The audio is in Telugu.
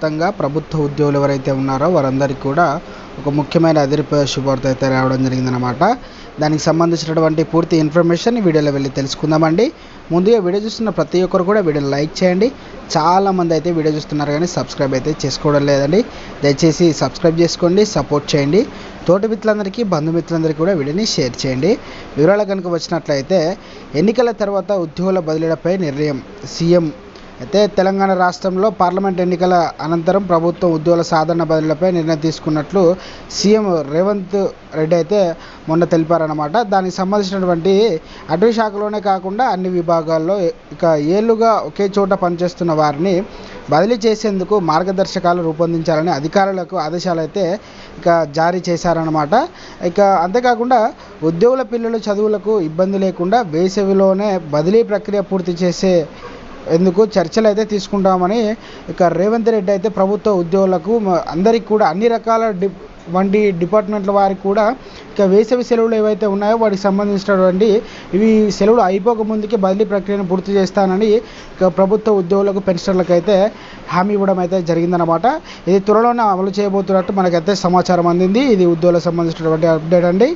మొత్తంగా ప్రభుత్వ ఉద్యోగులు ఎవరైతే ఉన్నారో వారందరికీ కూడా ఒక ముఖ్యమైన అదిరిపోయే శుభవార్త అయితే రావడం జరిగిందనమాట దానికి సంబంధించినటువంటి పూర్తి ఇన్ఫర్మేషన్ ఈ వీడియోలో వెళ్ళి తెలుసుకుందామండి. ముందుగా వీడియో చూస్తున్న ప్రతి ఒక్కరు కూడా వీడియోని లైక్ చేయండి. చాలామంది అయితే వీడియో చూస్తున్నారు కానీ సబ్స్క్రైబ్ అయితే చేసుకోవడం లేదండి. దయచేసి సబ్స్క్రైబ్ చేసుకోండి సపోర్ట్ చేయండి. తోటి మిత్రులందరికీ బంధుమిత్రులందరికీ కూడా వీడియోని షేర్ చేయండి. వివరాలు కనుక వచ్చినట్లయితే ఎన్నికల తర్వాత ఉద్యోగుల బదిలీలపై నిర్ణయం సీఎం అయితే తెలంగాణ రాష్ట్రంలో పార్లమెంట్ ఎన్నికల అనంతరం ప్రభుత్వం ఉద్యోగుల సాధారణ బదిలీలపై నిర్ణయం తీసుకున్నట్లు సీఎం రేవంత్ రెడ్డి అయితే మొన్న తెలిపారనమాట దానికి సంబంధించినటువంటి అటవీ శాఖలోనే కాకుండా అన్ని విభాగాల్లో ఇక ఏళ్ళుగా ఒకే చోట పనిచేస్తున్న వారిని బదిలీ చేసేందుకు మార్గదర్శకాలు రూపొందించాలని అధికారులకు ఆదేశాలు అయితే ఇక జారీ చేశారనమాట ఇక అంతేకాకుండా ఉద్యోగుల పిల్లల చదువులకు ఇబ్బంది లేకుండా వేసవిలోనే బదిలీ ప్రక్రియ పూర్తి చేసే ఎందుకు చర్చలు అయితే తీసుకుంటామని ఇక రేవంత్ రెడ్డి అయితే ప్రభుత్వ ఉద్యోగులకు అందరికి కూడా అన్ని రకాల డి వంటి డిపార్ట్మెంట్ల వారికి కూడా ఇక వేసవి సెలవులు ఏవైతే ఉన్నాయో వాటికి సంబంధించినటువంటి ఇవి సెలవులు అయిపోక ముందుకే బదిలీ ప్రక్రియను పూర్తి చేస్తానని ఇక ప్రభుత్వ ఉద్యోగులకు పెన్షనర్లకు అయితే హామీ ఇవ్వడం అయితే జరిగిందనమాట ఇది త్వరలోనే అమలు చేయబోతున్నట్టు మనకైతే సమాచారం అందింది. ఇది ఉద్యోగులకు సంబంధించినటువంటి అప్డేట్ అండి.